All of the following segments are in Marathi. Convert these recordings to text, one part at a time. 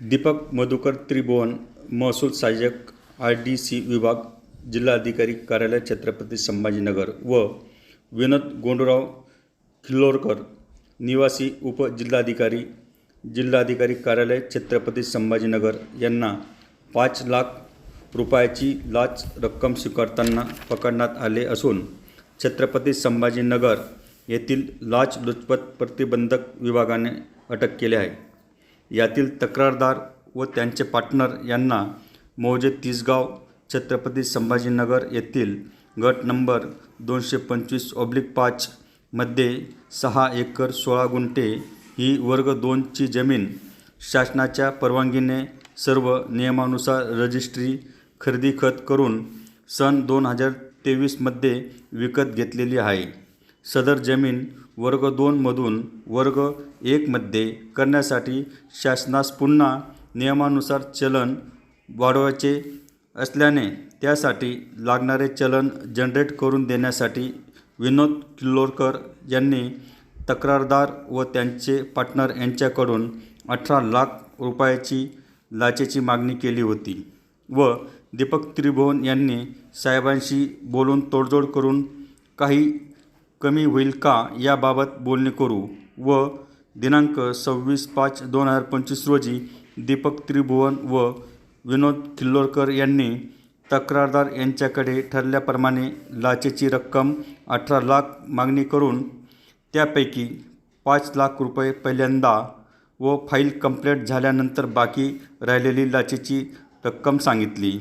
दीपक मधुकर त्रिभुवन महसूल सहाय्यक आर डी सी विभाग जिल्हाधिकारी कार्यालय छत्रपती संभाजीनगर व विनोद गोंडराव खिल्लोरकर निवासी उपजिल्हाधिकारी जिल्हाधिकारी कार्यालय छत्रपती संभाजीनगर यांना पाच लाख रुपयाची लाच रक्कम स्वीकारताना पकडण्यात आले असून छत्रपती संभाजीनगर येथील लाचलुचपत प्रतिबंधक विभागाने अटक केली आहे. यातील तक्रारदार व त्यांचे पार्टनर यांना मौजे तिसगाव छत्रपती संभाजीनगर येथील गट नंबर दोनशे पंचवीस ऑब्लिक पाचमध्ये सहा एकर सोळा गुंठे ही वर्ग दोनची जमीन शासनाच्या परवानगीने सर्व नियमानुसार रजिस्ट्री खरेदी खत करून सन दोन हजार तेवीसमध्ये विकत घेतलेली आहे. सदर जमीन वर्ग दोनमधून वर्ग एकमध्ये करण्यासाठी शासनास पुन्हा नियमानुसार चलन वाढवायचे असल्याने त्यासाठी लागणारे चलन जनरेट करून देण्यासाठी विनोद किल्लोरकर यांनी तक्रारदार व त्यांचे पार्टनर यांच्याकडून अठरा लाख रुपयाची लाचेची मागणी केली होती व दीपक त्रिभुवन यांनी साहेबांशी बोलून तोडजोड करून काही कमी होईल का याबाबत बोलणे करू व दिनांक सव्वीस पाच दोन हजार पंचवीस रोजी दीपक त्रिभुवन व विनोद खिल्लोरकर यांनी तक्रारदार यांच्याकडे ठरल्याप्रमाणे लाचेची रक्कम अठरा लाख मागणी करून त्यापैकी पाच लाख रुपये पहिल्यांदा व फाईल कंप्लीट झाल्यानंतर बाकी राहिलेली लाचेची रक्कम सांगितली.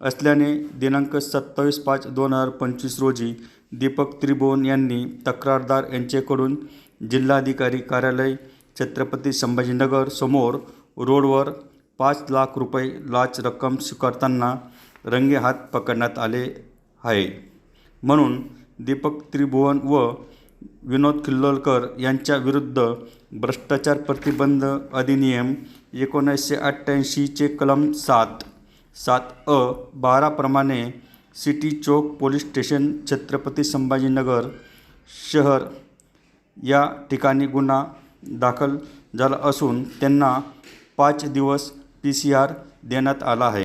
असल्याने दिनांक सत्तावीस पाच दोन हजार पंचवीस रोजी दीपक त्रिभुवन यांनी तक्रारदार यांच्याकडून जिल्हाधिकारी कार्यालय छत्रपती संभाजीनगर समोर रोडवर पाच लाख रुपये लाच रक्कम स्वीकारताना रंगेहात पकडण्यात आले आहे. म्हणून दीपक त्रिभुवन व विनोद खिल्लोलकर यांच्या विरुद्ध भ्रष्टाचार प्रतिबंध अधिनियम एकोणीसशे अठ्ठ्याऐंशीचे कलम सात सात अ बाराप्रमाणे सिटी चौक पोलीस स्टेशन छत्रपती संभाजीनगर शहर या ठिकाणी गुन्हा दाखल झाला असून त्यांना पाच दिवस पी सी आर देण्यात आला आहे.